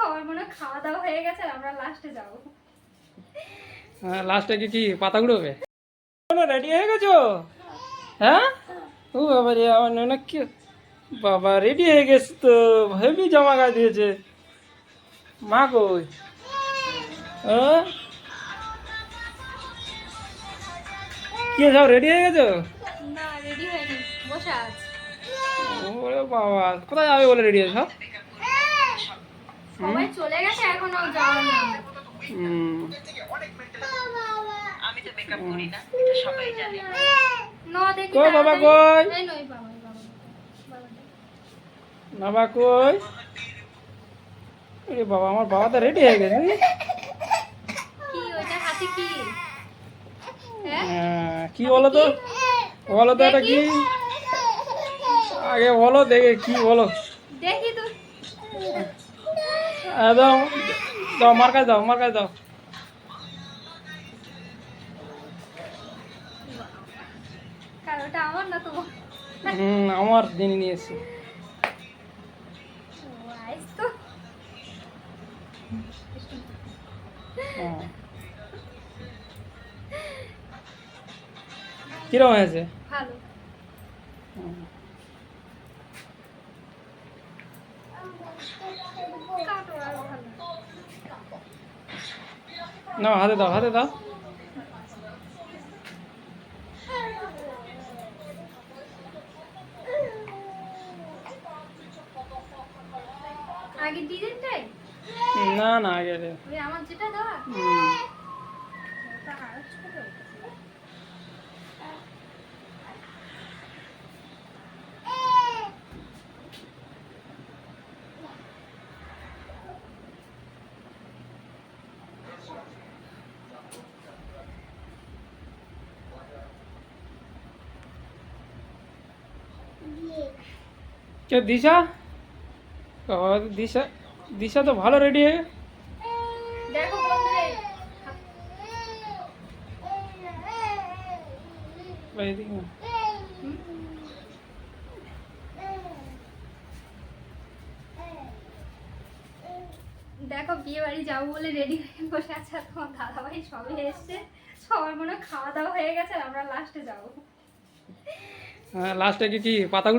সবার মনে খাওয়া দাওয়া হয়ে গেছে আর আমরা লাস্টে যাব। লাস্টে কি কি পাতা গুঁড়োবে রেডি হয়ে গেছো? হ্যাঁ? ও বাবা রে আমার ননা কি বাবা রেডি হয়ে গেছে তো হেভি জামা গায়ে দিয়েছে। মা কই? হ্যাঁ? কি সব রেডি হয়ে গেছো? না রেডি হয়নি বসে আছি। ওরে বাবা কোথায় যাবে বলে রেডি আছে সব সবাই চলে গেছে এখনও যাওয়ার নাম হুম। ন দেখি কই বাবা, কই? নই বাবা বাবা বাবা বাবা। কই? আরে বাবা আমার বাবা তো রেডি হয়ে গেছে। কি ওইটা হাতে কি? হ্যাঁ? হ্যাঁ, কি বলো তো? বলো তো এটা কি? আগে বলো দেখে কি বলো। দেখি তো। দাও দাও মার কাছে দাও। মার কাছে দাও আমার না তো হুম আমার দিনই নিয়ে এসছি আইস তো। হ্যাঁ। কীরকম হয়েছে? ভালো। নাও হাতে দাও হাতে দাও। আগে ডিজাইনটাই না না আগে আমার যেটা দেওয়া কে দিশা? দিশা দিশা তো ভালো রেডি হয়ে দেখো। দেখো বিয়ে বাড়ি যাব বলে রেডি হয়ে বসে আছে আর তোমার দাদা ভাই সবে এসছে। সবার মনে খাওয়া দাওয়া হয়ে গেছে আর আমরা লাস্টে যাব। লাস্টে কি কি পাতা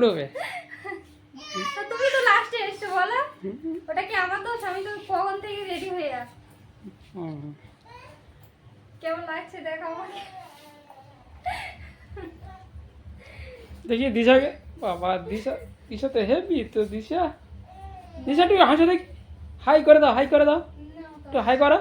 তা তুমি তো লাস্টে এসছো বলো। ওটা কি আমার দোষ? আমি তো কখন থেকে রেডি হয়ে আস কেমন লাগছে দেখো আমাকে? দেখি দিশাকে বাবা দিশা দিশা তো হেভি তো দিশা? দিশা একটু হাসো দেখি। হাই করে দাও হাই করে দাও। তো একটু হাই করো।